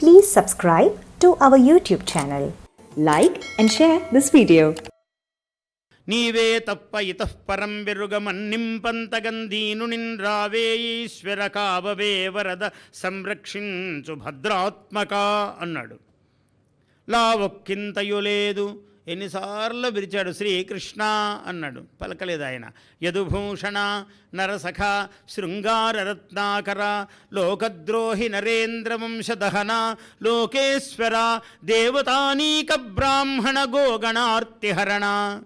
Please subscribe to our YouTube channel. Like and share this video. నీవే తప్ప ఇతః పరం వెరుగమన్నింపంతగందీను నిన్రావే కావవే వరద సంరక్షించు భద్రాత్మక అన్నాడు లా ఒక్కింతయు లేదు ఎన్నిసార్లు పిలిచాడు శ్రీకృష్ణ అన్నాడు. పలకలేదు ఆయన. యదుభూషణ నరసఖ శృంగారరత్నాకర లోకద్రోహి నరేంద్ర వంశదహన లోకేశ్వర దేవతానీక బ్రాహ్మణ గోగణార్తిహరణ.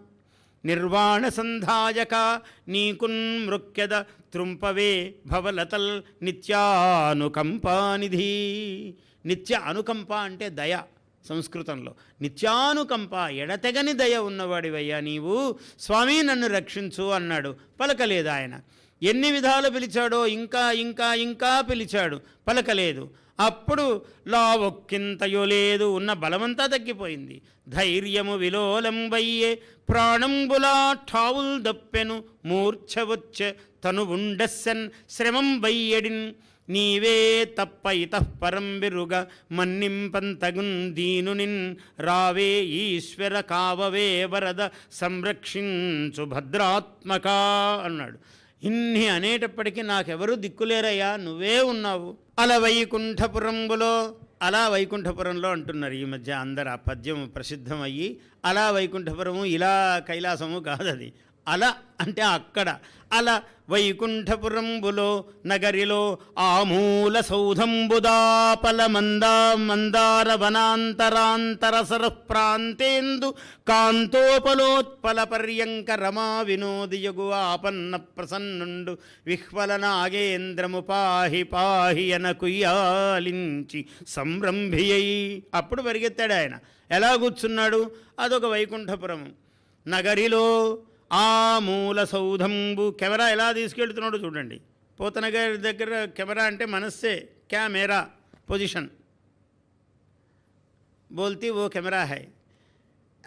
నిర్వాణ సంధాయక త్రుంపవే భవలతల్ నిత్యానుకంపానిధి. నిత్య అనుకంప అంటే దయ. సంస్కృతంలో. నిత్యానుకంప ఎడతెగని దయ ఉన్నవాడివయ్యా నీవు. స్వామి నన్ను రక్షించు అన్నాడు. పలకలేదు ఆయన. ఎన్ని విధాలు పిలిచాడో ఇంకా ఇంకా ఇంకా పిలిచాడు. పలకలేదు. అప్పుడు లా ఒక్కింతయో లేదు ఉన్న బలమంతా తగ్గిపోయింది. ధైర్యము విలోలంబయ్యే ప్రాణంబులా ఠావుల్ దప్పెను మూర్ఛవచ్చ తను ఉండస్సన్ శ్రమం వయ్యడిన్ నీవే తప్ప ఇతః పరం విరుగ మన్నింపంతగున్ దీనునిన్. రావే ఈశ్వర కావవే వరద సంరక్షించు భద్రాత్మక అన్నాడు. ఇన్ని అనేటప్పటికీ నాకెవరు దిక్కులేరయ్యా నువ్వే ఉన్నావు. అలా వైకుంఠపురంబులో అలా వైకుంఠపురంలో అంటున్నారు ఈ మధ్య అందరు ఆ పద్యం ప్రసిద్ధమయ్యి అలా వైకుంఠపురము ఇలా కైలాసము కాదది. అల అంటే అక్కడ అల వైకుంఠపురంబులో నగరిలో ఆమూల సౌధంబుదాపల మందా మందార వనాంతరాంతర సర ప్రాంతేందు కాంతోపలోత్పల పర్యంక రమా వినోదియగు ఆపన్న ప్రసన్నుండు విహ్వల నాగేంద్రము పాహి పాహి అన సంరంభియ్యి అప్పుడు పరిగెత్తాడు ఆయన ఎలా కూర్చున్నాడు? అదొక వైకుంఠపురము. నగరిలో ఆ మూల సౌధంబు కెమెరా ఎలా తీసుకెళ్తున్నాడో చూడండి. పోతన గారి దగ్గర కెమెరా అంటే మనస్సే కెమెరా పొజిషన్. బోల్తీ ఓ కెమెరా హై.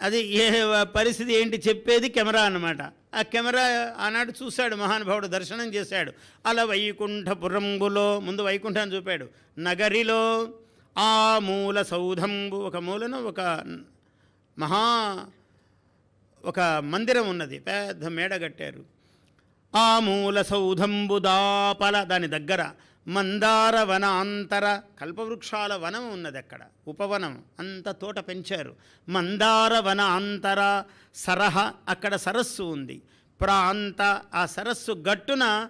అది ఏ పరిస్థితి ఏంటి చెప్పేది కెమెరా అన్నమాట. ఆ కెమెరా ఆనాడు చూశాడు మహానుభావుడు దర్శనం చేశాడు. అలా వైకుంఠపురంబులో ముందు వైకుంఠాన్ని చూపాడు. నగరిలో ఆ మూల సౌధంబు ఒక మూలన ఒక మహా ఒక మందిరం ఉన్నది పెద్ద మేడ కట్టారు. ఆ మూల సౌధంబుదాపల దాని దగ్గర మందార వనాంతర కల్పవృక్షాల వనం ఉన్నది అక్కడ ఉపవనం. అంత తోట పెంచారు. మందార వన అంతర సరహ అక్కడ సరస్సు ఉంది. ప్రాంత ఆ సరస్సు గట్టున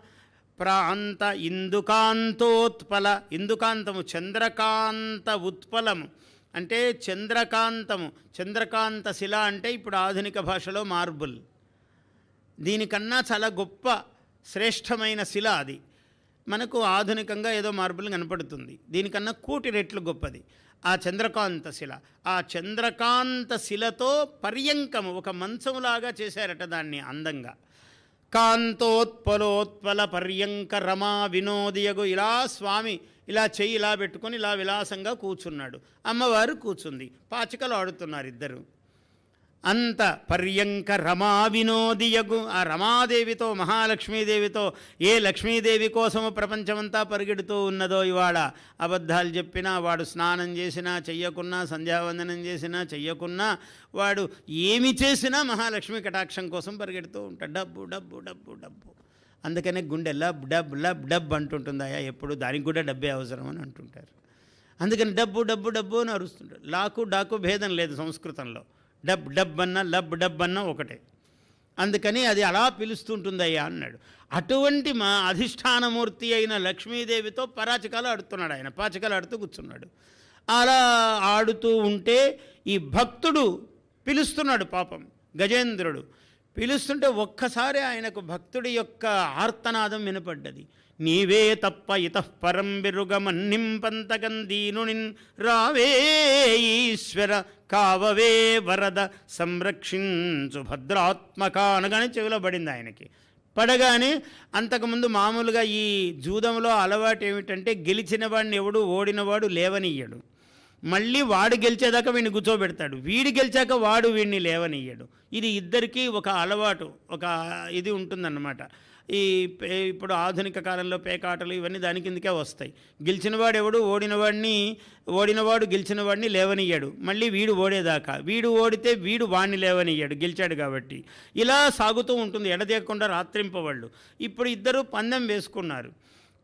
ప్రాంత ఇందుకాంతోత్పల ఇందుకాంతము చంద్రకాంత ఉత్పలము. అంటే చంద్రకాంతము. చంద్రకాంత శిల అంటే ఇప్పుడు ఆధునిక భాషలో మార్బుల్. దీనికన్నా చాలా గొప్ప శ్రేష్టమైన శిల అది. మనకు ఆధునికంగా ఏదో మార్బుల్ కనపడుతుంది. దీనికన్నా కోటి రెట్లు గొప్పది. ఆ చంద్రకాంత శిల. ఆ చంద్రకాంత శిలతో పర్యంకము. ఒక మంచంలాగా చేశారట దాన్ని అందంగా. కాంతోత్పలోత్పల పర్యంక రమా వినోదియగు. ఇలా స్వామి ఇలా చెయ్యి ఇలా పెట్టుకొని ఇలా విలాసంగా కూర్చున్నాడు. అమ్మవారు కూర్చుంది. పాచికలు ఆడుతున్నారు ఇద్దరు. అంత పర్యంక రమా వినోదియగు ఆ రమాదేవితో మహాలక్ష్మీదేవితో ఏ లక్ష్మీదేవి కోసము ప్రపంచమంతా పరిగెడుతూ ఉన్నదో ఇవాళ అబద్ధాలు చెప్పినా వాడు స్నానం చేసినా చెయ్యకున్నా సంధ్యావందనం చేసినా చెయ్యకున్నా వాడు ఏమి చేసినా మహాలక్ష్మి కటాక్షం కోసం పరిగెడుతూ ఉంటాడు. డబ్బు డబ్బు డబ్బు డబ్బు. అందుకనే గుండె లబ్ డబ్ లబ్ డబ్ అంటుంటుందాయా ఎప్పుడు దానికి కూడా డబ్బే అవసరం అని అంటుంటారు. అందుకని డబ్బు డబ్బు డబ్బు అని అరుస్తుంటారు. లాకు డాకు భేదం లేదు సంస్కృతంలో. డబ్ డబ్ అన్న లబ్ డబ్ అన్న ఒకటే. అందుకని అది అలా పిలుస్తుంటుందయ్యా అన్నాడు. అటువంటి మా అధిష్టానమూర్తి అయిన లక్ష్మీదేవితో పరాచకాలు ఆడుతున్నాడు ఆయన. పాచకాలు ఆడుతూ కూర్చున్నాడు. అలా ఆడుతూ ఉంటే ఈ భక్తుడు పిలుస్తున్నాడు పాపం. గజేంద్రుడు. పిలుస్తుంటే ఒక్కసారి ఆయనకు భక్తుడి యొక్క ఆర్తనాదం వినపడ్డది. నీవే తప్ప ఇతః పరం రావే ఈశ్వర కావవే వరద సంరక్షించు భద్రాత్మక అనగానే చెవిలో పడింది ఆయనకి. పడగానే అంతకుముందు మామూలుగా ఈ జూదంలో అలవాటు ఏమిటంటే గెలిచిన వాడిని ఎవడు ఓడినవాడు లేవనియ్యడు మళ్ళీ వాడు గెలిచేదాకా వీడిని కూర్చోబెడతాడు. వీడు గెలిచాక వాడు వీడిని లేవనియ్యడు ఇది ఇద్దరికీ ఒక అలవాటు ఒక ఇది ఉంటుందన్నమాట. ఈ పే ఇప్పుడు ఆధునిక కాలంలో పేకాటలు ఇవన్నీ దాని కిందకే వస్తాయి. గెలిచినవాడు ఎవడు ఓడినవాడిని ఓడినవాడు గెలిచినవాడిని లేవనియ్యాడు మళ్ళీ వీడు ఓడేదాకా. వీడు ఓడితే వీడు వాడిని లేవనియ్యాడు గెలిచాడు కాబట్టి. ఇలా సాగుతూ ఉంటుంది. ఎడదేయకుండా రాత్రింపవాళ్ళు. ఇప్పుడు ఇద్దరు పందెం వేసుకున్నారు.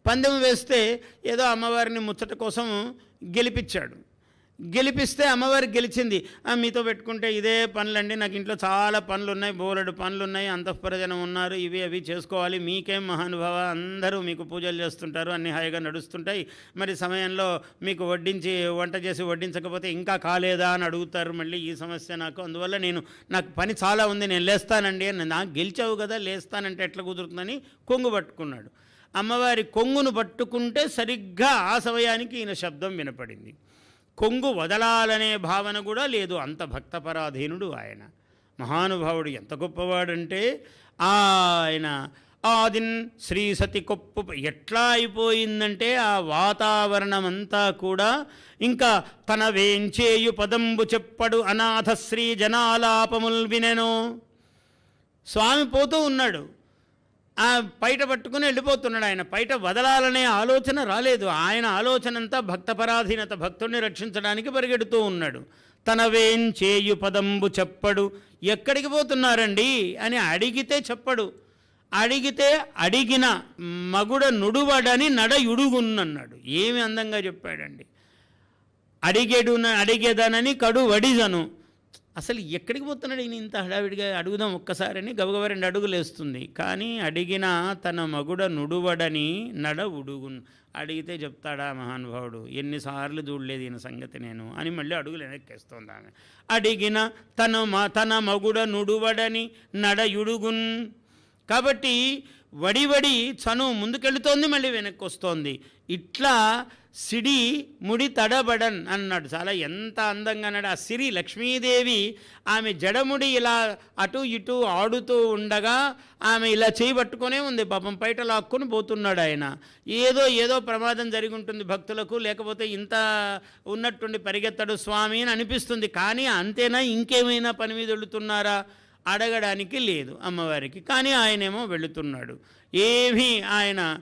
పందెం వేస్తే ఏదో అమ్మవారిని ముచ్చట కోసం గెలిపించాడు గెలిపిస్తే అమ్మవారు గెలిచింది. "ఆ, మీతో పెట్టుకుంటే ఇదే పనులండి. నాకు ఇంట్లో చాలా పనులు ఉన్నాయి బోలెడు పనులు ఉన్నాయి అంతఃపురజనం ఉన్నారు. ఇవి అవి చేసుకోవాలి. మీకేం మహానుభావ? అందరూ మీకు పూజలు చేస్తుంటారు. అన్ని హాయిగా నడుస్తుంటాయి. మరి సమయంలో మీకు వడ్డించి వంట చేసి వడ్డించకపోతే ఇంకా కాలేదా అని అడుగుతారు మళ్ళీ ఈ సమస్య నాకు. అందువల్ల నేను నాకు పని చాలా ఉంది. నేను లేస్తానండి అని. నాకు గెలిచావు కదా లేస్తానంటే ఎట్లా కుదురుతుందని కొంగు పట్టుకున్నాడు. అమ్మవారి కొంగును పట్టుకుంటే సరిగ్గా ఆ సమయానికి ఈయన శబ్దం వినపడింది. కొంగు వదలాలనే భావన కూడా లేదు. అంత భక్తపరాధీనుడు ఆయన. మహానుభావుడు ఎంత గొప్పవాడంటే ఆయన ఆదిన్ శ్రీ సతి కొప్పు ఎట్లా అయిపోయిందంటే ఆ వాతావరణమంతా కూడా ఇంకా తన వేంచేయు పదంబు చెప్పడు అనాథ శ్రీ జనాలాపముల్ వినెను స్వామి పోతూ ఉన్నాడు. ఆ పైట పట్టుకుని వెళ్ళిపోతున్నాడు ఆయన. పైట వదలాలనే ఆలోచన రాలేదు. ఆయన ఆలోచన అంతా భక్తపరాధీనత భక్తుడిని రక్షించడానికి పరిగెడుతూ ఉన్నాడు. తనవేం చేయు పదంబు చెప్పడు. ఎక్కడికి పోతున్నారండి? అని అడిగితే చెప్పడు. అడిగితే అడిగిన మగుడ నుడువడని నడయుడుగున్నన్నాడు ఏమి అందంగా చెప్పాడండి? అడిగేడున అడిగేదనని కడు వడిజను అసలు ఎక్కడికి పోతున్నాడు ఈయన ఇంత హడావిడిగా? అడుగుదాం ఒక్కసారని గబగబ రెండు అడుగులు వేస్తుంది. కానీ అడిగిన తన మగుడ నుడువడని నడ ఉడుగున్ అడిగితే చెప్తాడా మహానుభావుడు ఎన్నిసార్లు చూడలేదు ఈయన సంగతి నేను అని మళ్ళీ అడుగులు వెనక్కేస్తోంది ఆమె. అడిగిన తన మ తన మగుడ నుడువడని నడయుడుగున్ కాబట్టి వడివడి చను ముందుకెళ్తోంది మళ్ళీ వెనక్కి వస్తోంది ఇట్లా సిడి ముడి తడబడన్ అన్నాడు. చాలా ఎంత అందంగా అన్నాడు. ఆ సిరి లక్ష్మీదేవి ఆమె జడముడి ఇలా అటు ఇటు ఆడుతూ ఉండగా ఆమె ఇలా చేయబట్టుకునే ఉంది. పాపం బయట లాక్కుని పోతున్నాడు ఆయన. ఏదో ఏదో ప్రమాదం జరిగి ఉంటుంది భక్తులకు. లేకపోతే ఇంత ఉన్నట్టుండి పరిగెత్తడు స్వామి అని అనిపిస్తుంది. కానీ అంతేనా? ఇంకేమైనా పని మీద వెళుతున్నారా? అడగడానికి లేదు అమ్మవారికి. కానీ ఆయనేమో వెళుతున్నాడు. ఏమీ ఆయన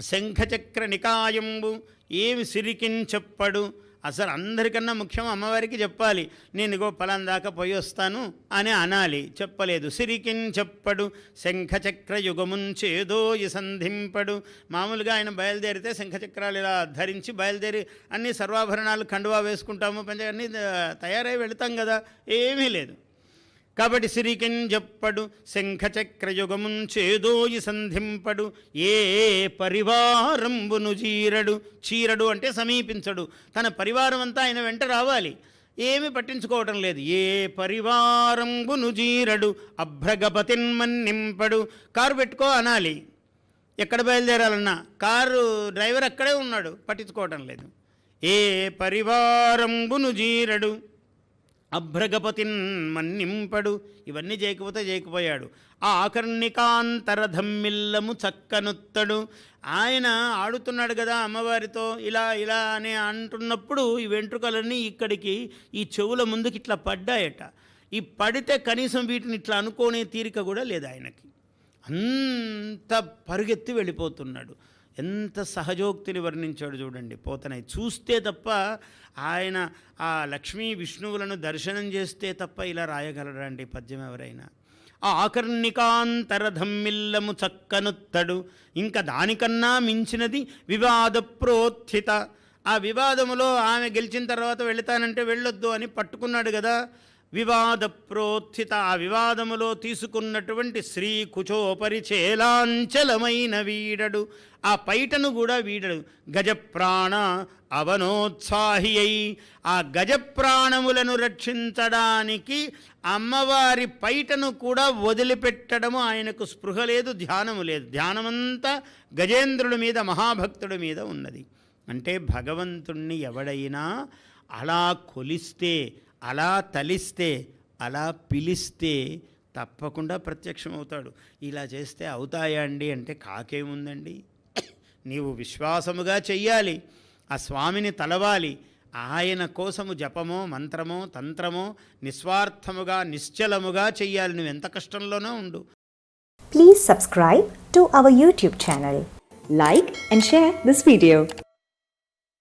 శంఖచక్ర నికాయంబు ఏమి సిరికిన్ చెప్పడు. అసలు అందరికన్నా ముఖ్యం అమ్మవారికి చెప్పాలి. నేను ఇగో దాకా పోయి వస్తాను అని అనాలి. చెప్పలేదు. సిరికిన్ చెప్పడు. శంఖచక్ర యుగముంచేదో ఈ సంధింపడు. మామూలుగా ఆయన బయలుదేరితే శంఖచక్రాలు ఇలా ధరించి బయలుదేరి అన్ని సర్వాభరణాలు కండువా వేసుకుంటాము పంచ అన్నీ తయారై వెళతాం కదా. ఏమీ లేదు. కాబట్టి సిరికిన్ చెప్పడు శంఖచక్రయుగమున్ చేదోయి సంధింపడు ఏ పరివారంబును చీరడు చీరడు అంటే సమీపించడు. తన పరివారం అంతా ఆయన వెంట రావాలి. ఏమీ పట్టించుకోవటం లేదు. ఏ పరివారంబును జీరడు అభ్రగపతిన్మన్నింపడు కారు పెట్టుకో అనాలి. ఎక్కడ బయలుదేరాలన్నా కారు డ్రైవర్ అక్కడే ఉన్నాడు. పట్టించుకోవటం లేదు. ఏ పరివారంబును జీరడు అభ్రగపతిన్ మన్నింపడు. ఇవన్నీ చేయకపోతే చేయకపోయాడు ఆ ఆకర్ణికాంతరధమ్మిల్లము చక్కనుత్తడు. ఆయన ఆడుతున్నాడు కదా అమ్మవారితో ఇలా ఇలా అని అంటున్నప్పుడు ఈ వెంట్రుకలన్నీ ఇక్కడికి ఈ చెవుల ముందుకి ఇట్లా పడ్డాయట. ఈ పడితే కనీసం వీటిని ఇట్లా అనుకోనే తీరిక కూడా లేదు ఆయనకి. అంత పరుగెత్తి వెళ్ళిపోతున్నాడు. ఎంత సహజోక్తిని వర్ణించాడు చూడండి పోతనై. చూస్తే తప్ప ఆయన ఆ లక్ష్మీ విష్ణువులను దర్శనం చేస్తే తప్ప ఇలా రాయగలరండి పద్యం ఎవరైనా. ఆ ఆకర్ణికాంతరధమ్మిల్లము చక్కనుత్తడు. ఇంకా దానికన్నా మించినది వివాద ప్రోత్థిత ఆ వివాదములో ఆమె గెలిచిన తర్వాత వెళతానంటే వెళ్ళొద్దు అని పట్టుకున్నాడు కదా. వివాద ప్రోత్థిత ఆ వివాదములో తీసుకున్నటువంటి శ్రీ కుచోపరిచేలాంచలమైన వీడడు. ఆ పైటను కూడా వీడడు. గజప్రాణ అవనోత్సాహి అయి ఆ గజప్రాణములను రక్షించడానికి అమ్మవారి పైటను కూడా వదిలిపెట్టడము ఆయనకు స్పృహ లేదు ధ్యానము లేదు. ధ్యానమంతా గజేంద్రుడి మీద మహాభక్తుడి మీద ఉన్నది. అంటే భగవంతుణ్ణి ఎవడైనా అలా కొలిస్తే అలా తలిస్తే అలా పిలిస్తే తప్పకుండా ప్రత్యక్షమవుతాడు. ఇలా చేస్తే అవుతాయా అండి అంటే కాకేముందండి? నీవు విశ్వాసముగా చెయ్యాలి. ఆ స్వామిని తలవాలి. ఆయన కోసము జపమో మంత్రమో తంత్రమో నిస్వార్థముగా నిశ్చలముగా చెయ్యాలి. నువ్వు ఎంత కష్టంలోనో ఉండు. Please subscribe to our YouTube channel like and share this video